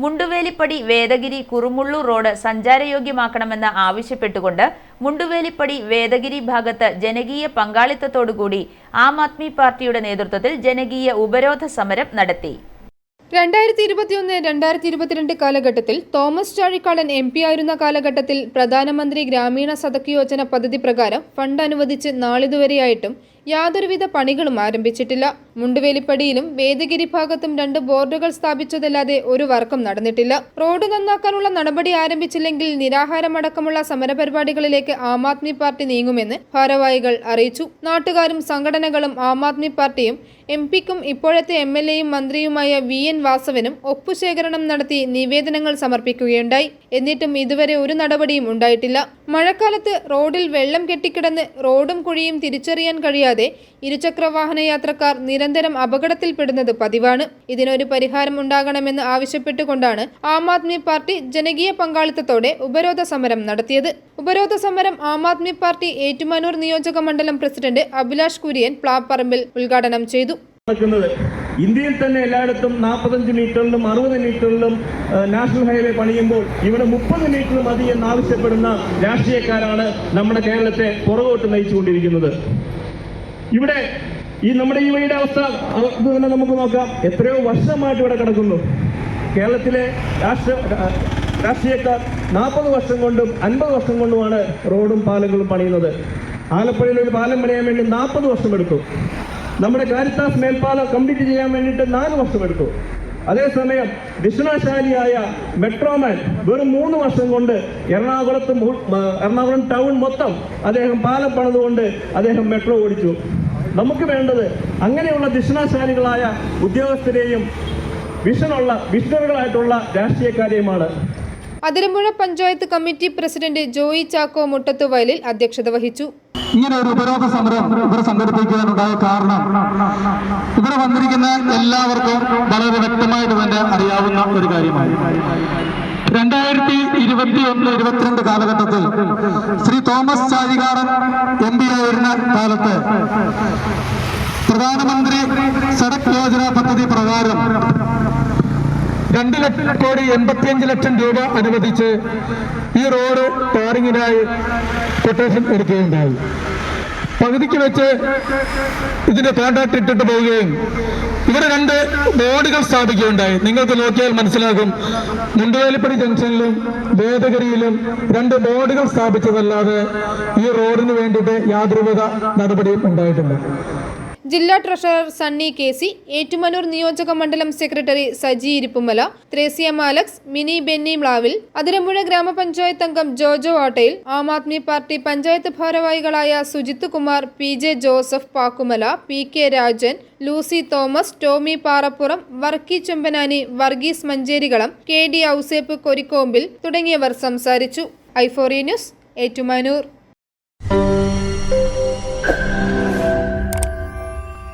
മുണ്ടുവേലിപ്പടി Vedagiri Kurumullur road സഞ്ചാരയോഗ്യമാക്കണമെന്ന് ആവശ്യപ്പെട്ടുകൊണ്ട് മുണ്ടുവേലിപ്പടി വേദഗിരി ഭാഗത്ത് ജനകീയ പങ്കാളിത്തത്തോടുകൂടി ആം ആദ്മി പാർട്ടിയുടെ നേതൃത്വത്തിൽ ജനകീയ ഉപരോധ സമരം നടത്തി. രണ്ടായിരത്തി ഇരുപത്തിയൊന്ന് രണ്ടായിരത്തി ഇരുപത്തിരണ്ട് കാലഘട്ടത്തിൽ തോമസ് ചാഴിക്കാടൻ എം പി ആയിരുന്ന കാലഘട്ടത്തിൽ പ്രധാനമന്ത്രി ഗ്രാമീണ സദക് യോജന പദ്ധതി പ്രകാരം ഫണ്ട് അനുവദിച്ച് നാളിതുവരെയായിട്ടും യാതൊരുവിധ പണികളും ആരംഭിച്ചിട്ടില്ല. മുണ്ടുവേലിപ്പടിയിലും വേദഗിരി ഭാഗത്തും രണ്ട് ബോർഡുകൾ സ്ഥാപിച്ചതല്ലാതെ ഒരു വർക്കും നടന്നിട്ടില്ല. റോഡ് നന്നാക്കാനുള്ള നടപടി ആരംഭിച്ചില്ലെങ്കിൽ നിരാഹാരമടക്കമുള്ള സമരപരിപാടികളിലേക്ക് ആം ആദ്മി പാർട്ടി നീങ്ങുമെന്ന് ഭാരവാഹികൾ അറിയിച്ചു. നാട്ടുകാരും സംഘടനകളും ആം ആദ്മി പാർട്ടിയും എം പിക്കും ഇപ്പോഴത്തെ എം എൽ എയും മന്ത്രിയുമായ വി എൻ വാസവനും ഒപ്പുശേഖരണം നടത്തി നിവേദനങ്ങൾ സമർപ്പിക്കുകയുണ്ടായി. എന്നിട്ടും ഇതുവരെ ഒരു നടപടിയും ഉണ്ടായിട്ടില്ല. മഴക്കാലത്ത് റോഡിൽ വെള്ളം കെട്ടിക്കിടന്ന് റോഡും കുഴിയും തിരിച്ചറിയാൻ കഴിയാതെ ഇരുചക്ര വാഹന യാത്രക്കാർ നിരന്തരം അപകടത്തിൽപ്പെടുന്നത് പതിവാണ്. ഇതിനൊരു പരിഹാരം ഉണ്ടാകണമെന്ന് ആവശ്യപ്പെട്ടുകൊണ്ടാണ് ആം ആദ്മി പാർട്ടി ജനകീയ പങ്കാളിത്തത്തോടെ ഉപരോധ സമരം നടത്തിയത്. ഉപരോധ സമരം ആം ആദ്മി പാർട്ടി ഏറ്റുമാനൂർ നിയോജക മണ്ഡലം പ്രസിഡന്റ് അഭിലാഷ് കുര്യൻ പ്ലാപ്പറമ്പിൽ ഉദ്ഘാടനം ചെയ്തു. ഇന്ത്യയിൽ തന്നെ എല്ലായിടത്തും നാൽപ്പത്തഞ്ച് മീറ്ററിലും അറുപത് മീറ്ററിലും നാഷണൽ ഹൈവേ പണിയുമ്പോൾ ഇവിടെ മുപ്പത് മീറ്ററിലും മതി എന്നാവശ്യപ്പെടുന്ന രാഷ്ട്രീയക്കാരാണ് നമ്മുടെ കേരളത്തെ പുറകോട്ട് നയിച്ചുകൊണ്ടിരിക്കുന്നത്. ഇവിടെ ഈ നമ്മുടെ ഈ വഴിയുടെ അവസ്ഥ ഇത് തന്നെ നമുക്ക് നോക്കാം. എത്രയോ വർഷമായിട്ട് ഇവിടെ കിടക്കുന്നു. കേരളത്തിലെ രാഷ്ട്ര രാഷ്ട്രീയക്കാർ നാൽപ്പത് വർഷം കൊണ്ടും അൻപത് വർഷം കൊണ്ടുമാണ് റോഡും പാലങ്ങളും പണിയുന്നത്. ആലപ്പുഴയിൽ ഒരു പാലം പണിയാൻ വേണ്ടി നാൽപ്പത് വർഷം എടുത്തു. നമ്മുടെ കാരിത്താസ് മേൽപ്പാലം കംപ്ലീറ്റ് ചെയ്യാൻ വേണ്ടിയിട്ട് നാല് വർഷം എടുത്തു. അതേസമയം വിശ്വനാശാലിയായ മെട്രോമാൻ വെറും മൂന്ന് വർഷം കൊണ്ട് എറണാകുളത്ത് എറണാകുളം ടൗൺ മൊത്തം അദ്ദേഹം പാലം പണിതുകൊണ്ട് അദ്ദേഹം മെട്രോ ഓടിച്ചു. നമുക്ക് വേണ്ടത് അങ്ങനെയുള്ള ദിഷണാശാലികളായ ഉദ്യോഗസ്ഥരെയും വിഷനുള്ള വിഷണറുകളായിട്ടുള്ള രാഷ്ട്രീയക്കാരെയുമാണ്. അതിരമ്പുഴ പഞ്ചായത്ത് കമ്മിറ്റി പ്രസിഡന്റ് ജോയി ചാക്കോ മുട്ടത്തുവയലിൽ അധ്യക്ഷത വഹിച്ചു. ഇങ്ങനെ ഒരു ഉപരോധ സമരം ഇവിടെ സംഘടിപ്പിക്കാനുണ്ടായ കാരണം ഇവിടെ വന്നിരിക്കുന്ന എല്ലാവർക്കും വളരെ വ്യക്തമായിട്ട് തന്നെ അറിയാവുന്ന ഒരു കാര്യമാണ്. രണ്ടായിരത്തി ഇരുപത്തി ഒന്ന് ഇരുപത്തിരണ്ട് കാലഘട്ടത്തിൽ ശ്രീ തോമസ് ചാഴികാടൻ എം പി ആയിരുന്ന കാലത്ത് പ്രധാനമന്ത്രി സഡക് യോജന പദ്ധതി പ്രകാരം രണ്ട് ലക്ഷം കോടി എൺപത്തിയഞ്ച് ലക്ഷം രൂപ അനുവദിച്ച് ഈ റോഡ് ടാറിങ്ങിനായി കൊട്ടേഷൻ എടുക്കുകയുണ്ടായി. പകുതിക്ക് വെച്ച് ഇതിന്റെ കോൺട്രാക്ട് ഇട്ടിട്ട് പോവുകയും ഇവിടെ രണ്ട് ബോർഡുകൾ സ്ഥാപിക്കുകയുണ്ടായി. നിങ്ങൾക്ക് നോക്കിയാൽ മനസ്സിലാകും. മുണ്ടുവേലിപ്പടി ജംഗ്ഷനിലും ഭേദഗതിയിലും രണ്ട് ബോർഡുകൾ സ്ഥാപിച്ചതല്ലാതെ ഈ റോഡിന് വേണ്ടിയിട്ട് യാതൊരുവിധ നടപടിയും ഉണ്ടായിട്ടില്ല. ജില്ലാ treasurer Sunny K C Ettumanoor നിയോജക മണ്ഡലം സെക്രട്ടറി സജി ഇരിപ്പുമല ത്രേസ്യ മാലക്സ് മിനി ബെന്നി മ്ലാവിൽ അതിരമ്പുഴ ഗ്രാമപഞ്ചായത്ത് അംഗം ജോജോ ആട്ടയിൽ ആം ആദ്മി പാർട്ടി പഞ്ചായത്ത് ഭാരവാഹികളായ Sujith Kumar P J Joseph Pakkumala P K Rajan Lucy Thomas Tomy Parappuram Varkey Chempanani Varghese Mancherikalam K D Ouseph Korikkompil തുടങ്ങിയവർ സംസാരിച്ചു. ഐഫോറി ന്യൂസ് ഏറ്റുമാനൂർ.